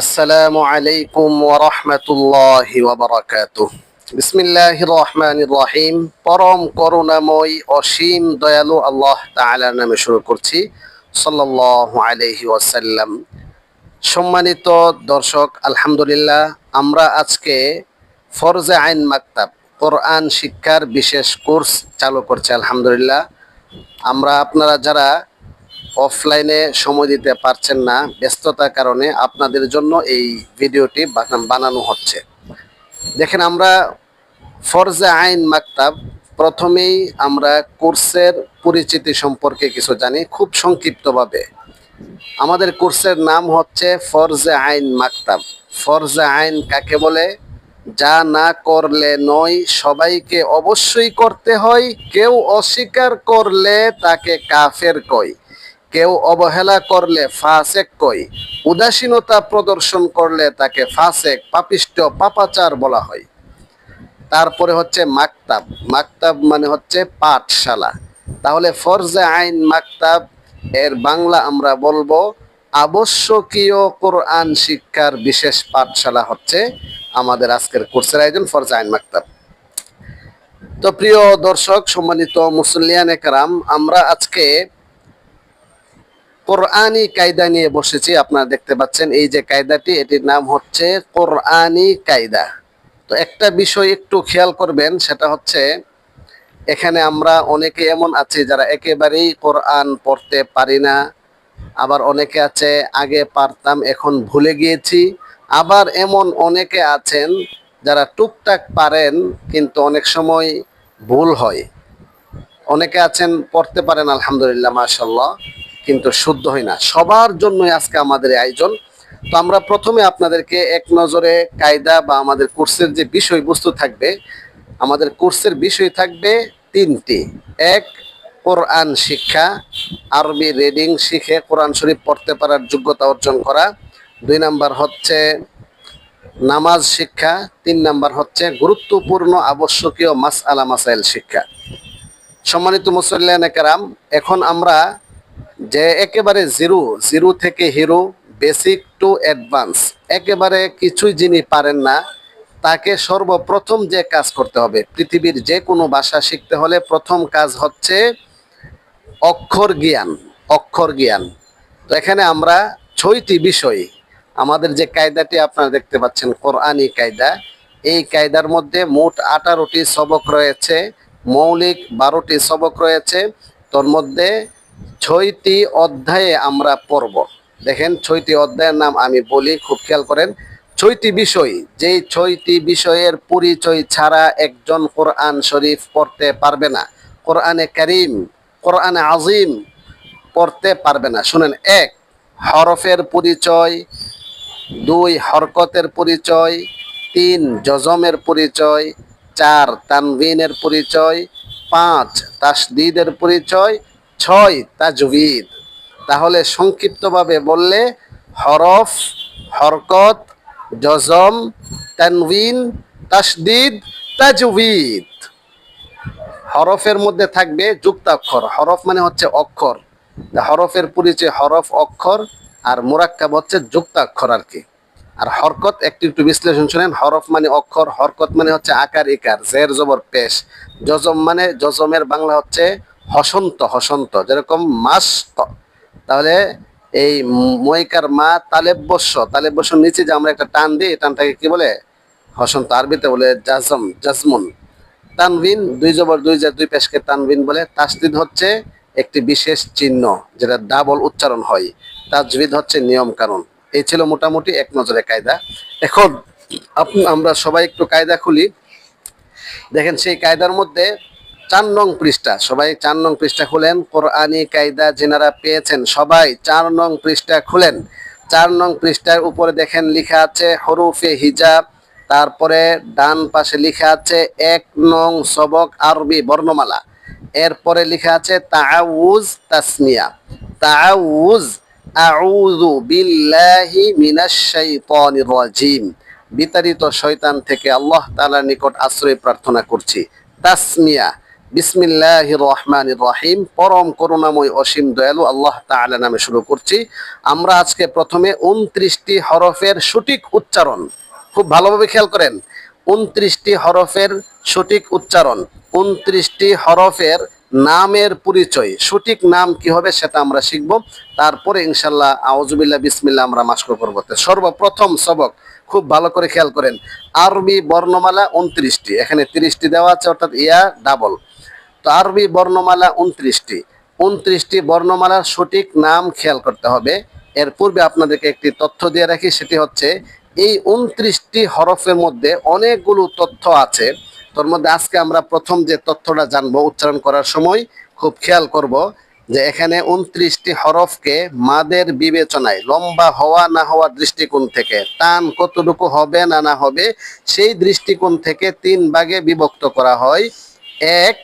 আসসালামু আলাইকুম ওয়া রাহমাতুল্লাহি ওয়া বারাকাতুহ। বিসমিল্লাহির রহমানির রহিম। পরম করুণাময়, অসীম দয়ালু আল্লাহ তাআলার নামে শুরু করছি। সাল্লাল্লাহু আলাইহি ওয়াসাল্লাম। সম্মানিত দর্শক, আলহামদুলিল্লাহ, আমরা আজকে ফরজে আইন মাকতাব, কোরআন শিক্ষার বিশেষ কোর্স চালু করছি, আলহামদুলিল্লাহ। আমরা আপনারা যারা অফলাইনে সময় দিতে পারছেন না, ব্যস্ততার কারণে আপনাদের জন্য এই ভিডিওটি বানানো হচ্ছে। দেখেন, আমরা ফরজে আইন মাকতাব। প্রথমেই আমরা কোর্সের পরিচিতি সম্পর্কে কিছু জানি, খুব সংক্ষিপ্তভাবে। আমাদের কোর্সের নাম হচ্ছে ফরজে আইন মাকতাব। ফরজে আইন কাকে বলে? যা না করলে নয়, সবাইকে অবশ্যই করতে হয়, কেউ অস্বীকার করলে তাকে কাফের কয়। কেউ অবহেলা করলে ফাসেক কয় উদাসীনতা প্রদর্শন করলে তাকে ফাসেক পাপিষ্ট পাপাচার বলা হয়। তারপরে হচ্ছে মাকতাব। মাকতাব মানে হচ্ছে পাঠশালা। তাহলে ফরজে আইন মাকতাব, এর বাংলা আমরা বলব, আবশ্যকীয় কোরআন শিক্ষার বিশেষ পাঠশালা হচ্ছে আমাদের আজকের কোর্সের আয়োজন ফরজে আইন মাকতাব। তো প্রিয় দর্শক, সম্মানিত মুসলিয়ান একরাম, আমরা আজকে কোরআনি কায়দা নিয়ে বসেছি, আপনারা দেখতে পাচ্ছেন এই যে কায়দাটি, এটির নাম হচ্ছে কোরআনি কায়দা। তো একটা বিষয় একটু খেয়াল করবেন, সেটা হচ্ছে এখানে আমরা অনেকে এমন আছি যারা একেবারেই কোরআন পড়তে পারি না, আবার অনেকে আছে, আগে পারতাম, এখন ভুলে গিয়েছি। আবার এমন অনেকে আছেন যারা টুকটাক পারেন, কিন্তু অনেক সময় ভুল হয়। অনেকে আছেন, পড়তে পারেন, আলহামদুলিল্লাহ মাশাল্লাহ কিন্তু শুদ্ধ হয় না। সবার জন্যই আজকে আমাদের আয়োজন। তো আমরা প্রথমে আপনাদেরকে এক নজরে কায়দা বা আমাদের কোর্সের যে বিষয়বস্তু থাকবে, আমাদের কোর্সের বিষয় থাকবে তিনটি। এক, কোরআন শিক্ষা। আরবি রিডিং শিখে কোরআন শরীফ পড়তে পারার যোগ্যতা অর্জন করা। দুই নাম্বার হচ্ছে নামাজ শিক্ষা। তিন নাম্বার হচ্ছে গুরুত্বপূর্ণ আবশ্যকীয় মাস আলা মাসাইল শিক্ষা। সম্মানিত মুসল্লিয়ান কেরাম, এখন আমরা যে একেবারে জিরো জিরো থেকে হিরো, বেসিক টু অ্যাডভান্স, একেবারে কিছুই যিনি পারেন না, তাকে সর্বপ্রথম যে কাজ করতে হবে, পৃথিবীর যে কোনো ভাষা শিখতে হলে প্রথম কাজ হচ্ছে অক্ষর জ্ঞান অক্ষর জ্ঞান। এখানে আমরা ছয়টি বিষয়, আমাদের যে কায়দাটি আপনারা দেখতে পাচ্ছেন কোরআনি কায়দা। এই কায়দার মধ্যে মোট আঠারোটি সবক রয়েছে, মৌলিক বারোটি সবক রয়েছে, তোর মধ্যে ছয়টি অধ্যায়ে আমরা পড়ব। দেখেন, ছয়টি অধ্যায়ের নাম আমি বলি, খুব খেয়াল করেন। ছয়টি বিষয়, যেই ছয়টি বিষয়ের পরিচয় ছাড়া একজন কোরআন শরীফ পড়তে পারবে না। কোরআনে করিম, কোরআনে আজিম পড়তে পারবে না। শুনেন, এক, হরফের পরিচয়, দুই, হরকতের পরিচয়, তিন, জজমের পরিচয়, চার তানভিনের পরিচয়, পাঁচ, তাসদিদের পরিচয় ছয় তাজবিদ। তাহলে সংক্ষিপ্তভাবে বললে হরফ, হরকত, জজম তানভিন তাসদিদ তাজবিদ। হরফের মধ্যে থাকবে যুক্তাক্ষর হরফ মানে হচ্ছে অক্ষর। হরফের পরিচয় হরফ, অক্ষর আর মোরাক্কাব হচ্ছে যুক্তাক্ষর আর কি। আর হরকত একটু একটু বিশ্লেষণ শুনেন। হরফ মানে অক্ষর, হরকত মানে হচ্ছে আকার ইকার জের, জবর, পেশ। জজম মানে জজমের বাংলা হচ্ছে হসন্ত হসন্ত, যেরকম মাস তাহলে এই ময়কার মা তালেব্বস্য তালেব্বস্য নিচে যে আমরা একটা টান দিই টানটাকে কি বলে? হসন্ত আরবিতে বলে জাজম, জাজমুন। তানভিন দুই জবর, দুই জের, দুই পেশকে তানভিন বলে। তাসদিদ হচ্ছে একটি বিশেষ চিহ্ন, যেটা ডাবল উচ্চারণ হয়। তাজবিদ হচ্ছে নিয়ম কানুন। এই ছিল মোটামুটি এক নজরে কায়দা। এখন আমরা সবাই একটু কায়দা খুলি। দেখেন সেই কায়দার মধ্যে চার নং পৃষ্ঠা। সবাই চার নং পৃষ্ঠা খুলেন। কোরআনি কায়দা যেনারা পেয়েছেন, সবাই চার নং পৃষ্ঠা খুলেন। চার নং পৃষ্ঠার উপরে দেখেন লেখা আছে হরুফে হিজাব, তারপরে ডান পাশে লেখা আছে এক নং সবক আরবি বর্ণমালা। এরপরে লেখা আছে তাআউজ তাসমিয়া তাআউজ, আউযু বিল্লাহি মিনাশ শাইতানির রাজিম। বিতাড়িত শয়তান থেকে আল্লাহ তাআলার নিকট আশ্রয় প্রার্থনা করছি। তাসমিয়া বিসমিল্লাহ রহমান রহিম পরম করুণাময় অসীম দয়ালু আল্লাহ তাআলা নামে শুরু করছি। আমরা আজকে প্রথমে উনত্রিশটি হরফের সঠিক উচ্চারণ। খুব ভালোভাবে খেয়াল করেন। উনত্রিশটি হরফের সঠিক উচ্চারণ, উনত্রিশটি হরফের নামের পরিচয়। সঠিক নাম কি হবে সেটা আমরা শিখব। তারপরে ইনশাল্লাহ আউজুবিল্লাহ বিসমিল্লা আমরা মাস্ক করব। সর্বপ্রথম সবক, খুব ভালো করে খেয়াল করেন। আরবি বর্ণমালা উনত্রিশটি। এখানে তিরিশটি দেওয়া আছে, অর্থাৎ ইয়া, ডাবল। আরবি বর্ণমালা উনত্রিশটি। উনত্রিশটি বর্ণমালার সঠিক নাম খেয়াল করতে হবে। এর পূর্বে আপনাদেরকে একটি তথ্য দিয়ে রাখি, সেটি হচ্ছে এই উনত্রিশটি হরফের মধ্যে অনেকগুলো তথ্য আছে। তোর মধ্যে আজকে আমরা প্রথম যে তথ্যটা জানব, উচ্চারণ করার সময় খুব খেয়াল করব যে এখানে উনত্রিশটি হরফকে মাদের বিবেচনায়, লম্বা হওয়া না হওয়া দৃষ্টিকোণ থেকে, টান কতটুকু হবে না না হবে, সেই দৃষ্টিকোণ থেকে তিন ভাগে বিভক্ত করা হয়। এক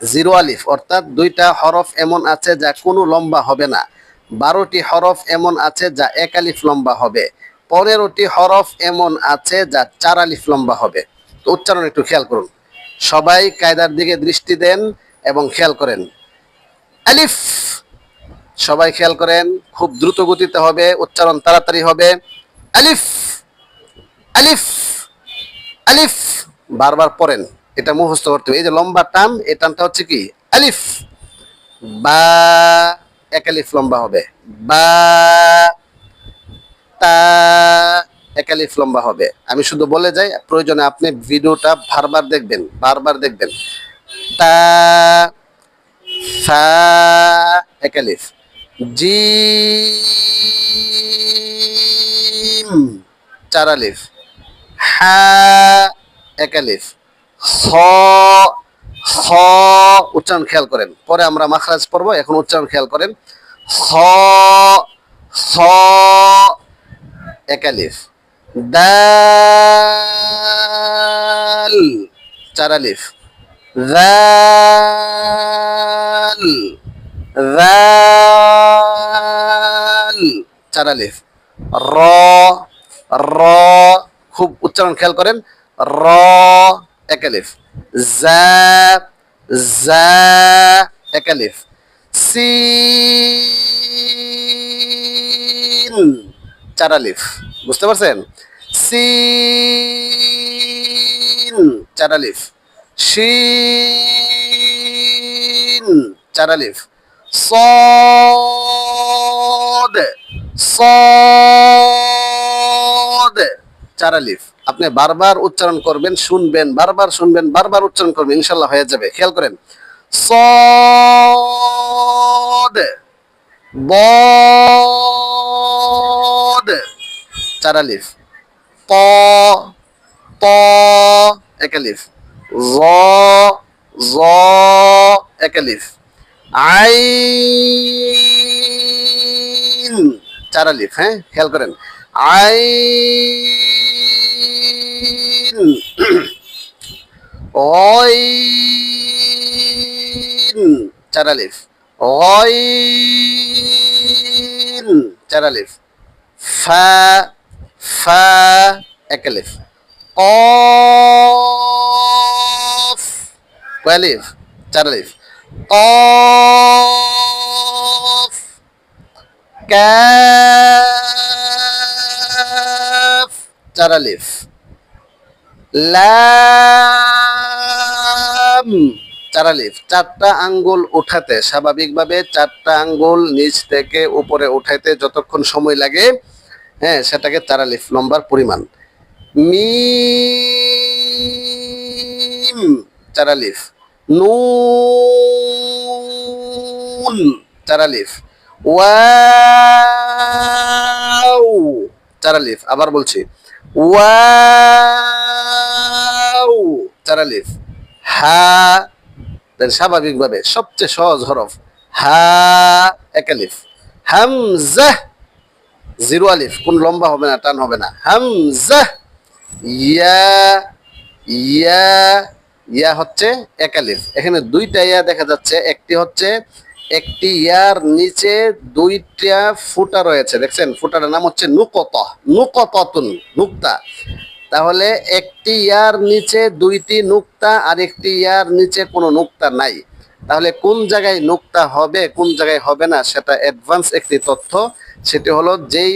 জিরো আলিফ, অর্থাৎ দুইটা হরফ এমন আছে যা কোনো লম্বা হবে না। বারোটি হরফ এমন আছে যা এক আলিফ লম্বা হবে। পনেরোটি হরফ এমন আছে যা চার আলিফ লম্বা হবে। তো উচ্চারণ একটু খেয়াল করুন। সবাই কায়দার দিকে দৃষ্টি দেন এবং খেয়াল করেন। আলিফ! সবাই খেয়াল করেন, খুব দ্রুত গতিতে হবে, উচ্চারণ তাড়াতাড়ি হবে। আলিফ! আলিফ! আলিফ! বারবার পড়েন। এটা মুখস্থ করতে হবে। এই যে লম্বা টান, এই টানটা হচ্ছে কি? আলিফ। বা এক আলিফ লম্বা হবে। বা তা এক আলিফ লম্বা হবে। আমি শুধু বলে যাই, প্রয়োজনে আপনি ভিডিওটা বারবার দেখবেন বারবার দেখবেন। তা সা এক আলিফ। জিম চার আলিফ। হা এক আলিফ। স স, উচ্চারণ খেয়াল করেন। পরে আমরা মাখরাজ পড়ব, এখন উচ্চারণ খেয়াল করেন। স স এক আলিফ দাল চার আলিফ দাল দাল চার আলিফ র র, খুব উচ্চারণ খেয়াল করেন। র এক আলিফ জা জা এক আলিফ সিন চার আলিফ বুঝতে পারছেন সিন চার আলিফ শিন চার আলিফ صاد صاد চারালিফ আপনি বারবার উচ্চারণ করবেন, শুনবেন, বারবার শুনবেন, বারবার উচ্চারণ করবেন, ইনশাল্লাহ হয়ে যাবে। খেয়াল করেন। চারালিফ বদ, চার আলিফ। জ হ্যাঁ? খেয়াল করেন। আই অইন চার আলিফ অইন চার আলিফ ফা ফা এক আলিফ কফ কয় আলিফ চার আলিফ কফ ক্যা চার আলিফ চার আলিফ চারটা আঙ্গুল উঠাতে স্বাভাবিকভাবে চারটা আঙ্গুল নিচ থেকে উপরে উঠাইতে যতক্ষণ সময় লাগে হ্যাঁ সেটাকে চার আলিফ লম্বার পরিমাণ। মিম। চার আলিফ নুন। চার আলিফ ওয়াও। চার আলিফ আবার বলছি। ওয়াও চার আলিফ হা স্বাভাবিকভাবে সবচেয়ে সহজ হরফ, হা, এক আলিফ। হামজা, জিরো আলিফ। কোন লম্বা হবে না, টান হবে না। হামজা, ইয়া ইয়া ইয়া হচ্ছে একালিফ এখানে দুইটা ইয়া দেখা যাচ্ছে, একটি হচ্ছে একটি ইয়ার নিচে দুইটা ফুটা রয়েছে, দেখছেন? ফুটাটার নাম হচ্ছে নুকত, নুকততুন, নুক্তা। তাহলে একটি ইয়ার নিচে দুইটি নুক্তা আর একটি ইয়ার নিচে কোনো নুক্তা নাই। তাহলে কোন জায়গায় নুক্তা হবে, কোন জায়গায় হবে না, সেটা অ্যাডভান্স একটি তথ্য। সেটি হলো যেই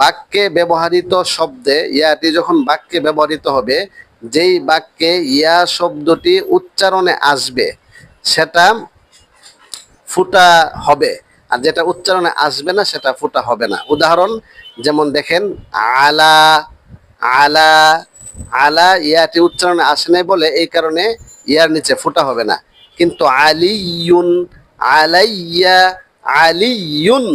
বাক্যে ব্যবহৃত শব্দে, ইয়াটি যখন বাক্যে ব্যবহৃত হবে, যেই বাক্যে ইয়া শব্দটি উচ্চারণে আসবে, সেটা ফুটা হবে। আর যেটা উচ্চারণে আসবে না, সেটা ফুটা হবে না। উদাহরণ, যেমন দেখেন, আলা আলা আলা, ইয়াটি উচ্চারণে আসে নাই বলে এই কারণে ইয়ার নিচে ফুটা হবে না। কিন্তু আলিয়ুন, আলাইয়া, আলিয়ুন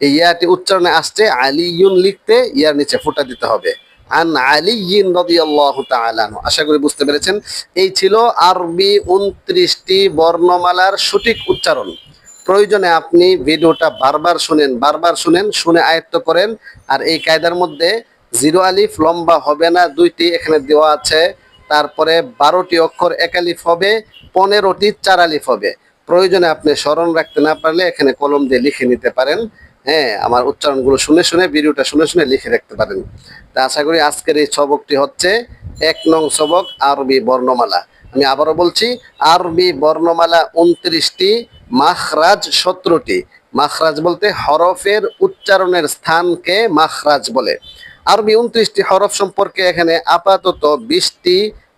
ইয়াটি উচ্চারণে আসছে, আলিয়ুন লিখতে ইয়ার নিচে ফুটা দিতে হবে। আন আলিয়িন রাদিয়াল্লাহু তাআলা। আশা করি বুঝতে পেরেছেন। এই ছিল আরবি উনত্রিশটি বর্ণমালার সঠিক উচ্চারণ। প্রয়োজনে আপনি ভিডিওটা বারবার শুনেন বারবার শুনেন, শুনে আয়ত্ত করেন। আর এই কায়দার মধ্যে জিরো আলিফ, লম্বা হবে না, দুইটি এখানে দেওয়া আছে। তারপরে বারোটি অক্ষর এক আলিফ হবে, পনেরোটি চার আলিফ হবে। প্রয়োজনে আপনি স্মরণ রাখতে না পারলে এখানে কলম দিয়ে লিখে নিতে পারেন। হ্যাঁ আমার উচ্চারণগুলো শুনে শুনে, ভিডিওটা শুনে শুনে লিখে রাখতে পারেন। তা আশা করি আজকের এই সবকটি হচ্ছে এক নং সবক আরবি বর্ণমালা। আমি আবারও বলছি, আরবি বর্ণমালা উনত্রিশটি মাখরাজ সতেরোটি মাখরাজ বলতে হরফের উচ্চারণের স্থানকে মাখরাজ বলে। আরবি উনত্রিশটি হরফ সম্পর্কে এখানে আপাতত বিশটি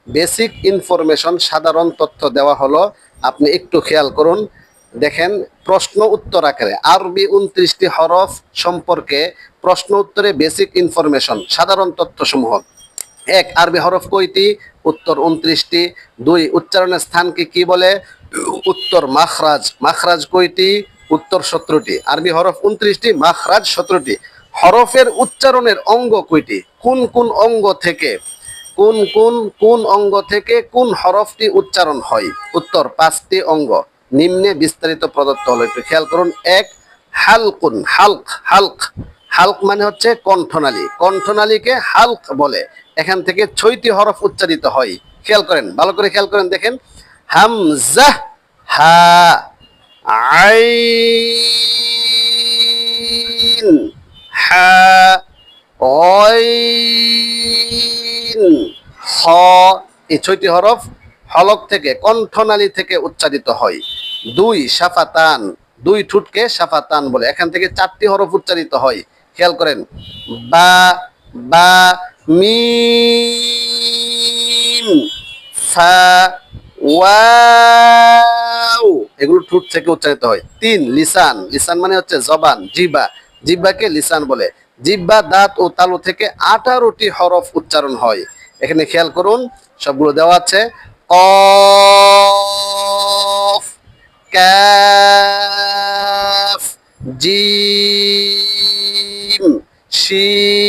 বেসিক ইনফরমেশন সাধারণ তথ্য দেওয়া হলো। আপনি একটু খেয়াল করুন। দেখেন, প্রশ্ন উত্তর আকারে। আরবি উনত্রিশটি হরফ সম্পর্কে প্রশ্ন উত্তরে বেসিক ইনফরমেশন, সাধারণ তথ্যসমূহ। এক, আরবি হরফ কয়টি উত্তর উনত্রিশটি। দুই, উচ্চারণের স্থানকে কি বলে? উত্তর মাখরাজ মাখরাজ কয়টি? উত্তর সতেরোটি। আরবি হরফ উনত্রিশটি, মাখরাজ সতেরোটি। হরফের উচ্চারণের অঙ্গ কয়টি? কোন কোন অঙ্গ থেকে? কোন কোন কোন অঙ্গ থেকে কোন হরফটি উচ্চারণ হয়? উত্তর পাঁচটি অঙ্গ। নিম্নে বিস্তারিত প্রদত্ত হলো, একটু খেয়াল করুন। এক, হালকুন, হালক হালক। হালক মানে হচ্ছে কণ্ঠনালী। কণ্ঠনালীকে হালক বলে। এখান থেকে ছয়টি হরফ উচ্চারিত হয়। খেয়াল করেন, ভালো করে খেয়াল করেন, দেখেন। হামজা, হা, আইন, হা অইন হ। এই ছয়টি হরফ হলক থেকে, কণ্ঠনালী থেকে উচ্চারিত হয়। দুই সাফাতান দুই ঠুটকে সাফাতান বলে। এখান থেকে চারটি হরফ উচ্চারিত হয়। খেয়াল করেন। বা বা, মিম, ফা ওয়াও! এগুলো ঠুট থেকে উচ্চারিত হয়। তিন, লিসান। লিসান মানে হচ্ছে জবান জিবা জিব্বাকে লিসান বলে। জিব্বা, দাঁত ও তালু থেকে আঠারোটি হরফ উচ্চারণ হয়। এখানে খেয়াল করুন, সবগুলো দেওয়া আছে। কফ কাফ জিম শিন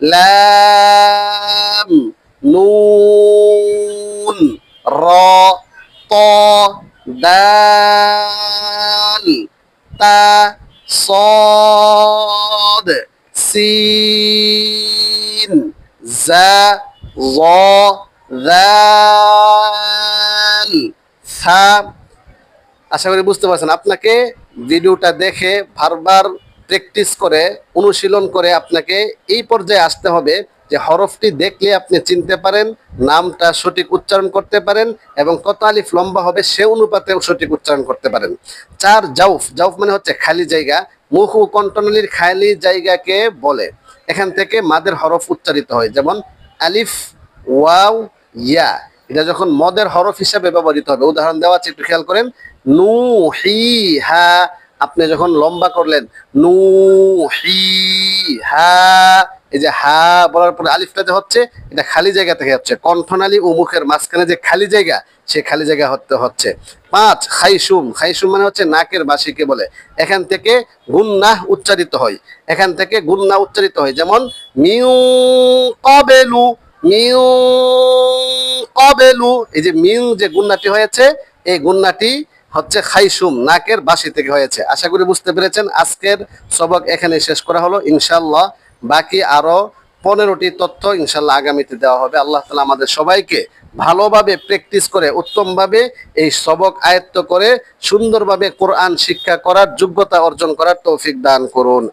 লাম নুন র ত দাল তা صاد سين زا ظا ذال ثا আশা করি বুঝতে পারছেন আপনাকে ভিডিওটা দেখে বারবার প্র্যাকটিস করে, অনুশীলন করে আপনাকে এই পর্যায়ে আসতে হবে যে হরফটি দেখলে আপনি চিনতে পারেন, নামটা সঠিক উচ্চারণ করতে পারেন এবং কত আলিফ লম্বা হবে সে অনুপাতে সঠিক উচ্চারণ করতে পারেন। চার, জাউফ। জাউফ মানে হচ্ছে খালি জায়গা। মুখ ও কণ্ঠনলীর খালি জায়গাকে বলে। এখান থেকে মাদের হরফ উচ্চারিত হয়। যেমন আলিফ, ওয়াও, ইয়া। এটা যখন মদের হরফ হিসাবে ব্যবহৃত হবে। উদাহরণ দেওয়া আছে, একটু খেয়াল করেন। নু, হি, হা আপনি যখন লম্বা করলেন, নু, হি, হা, এই যে হা বলার পরে আলিফটা যে হচ্ছে, এটা খালি জায়গা থেকে হচ্ছে কণ্ঠনালী ও মুখের মাঝখানে যে খালি জায়গা, সে খালি জায়গা হতে হচ্ছে। পাঁচ, খাইসুম খাইসুম মানে হচ্ছে নাকের বাসিকে বলে। এখান থেকে গুন্নাহ উচ্চারিত হয়। এখান থেকে গুন্না উচ্চারিত হয়। যেমন, মিউ কবেলু মিউ কবেলু, এই যে মিউ যে গুন্নাটি হয়েছে, এই গুন্নাটি হচ্ছে খাইসুম, নাকের বাসি থেকে হয়েছে। আশা করি বুঝতে পেরেছেন, আজকের সবক এখানে শেষ করা হলো। ইনশাল্লাহ বাকি আরও পনেরোটি তথ্য ইনশাল্লাহ আগামীতে দেওয়া হবে। আল্লাহ তালা আমাদের সবাইকে ভালোভাবে প্র্যাকটিস করে, উত্তমভাবে এই সবক আয়ত্ত করে, সুন্দরভাবে কোরআন শিক্ষা করার যোগ্যতা অর্জন করার তৌফিক দান করুন।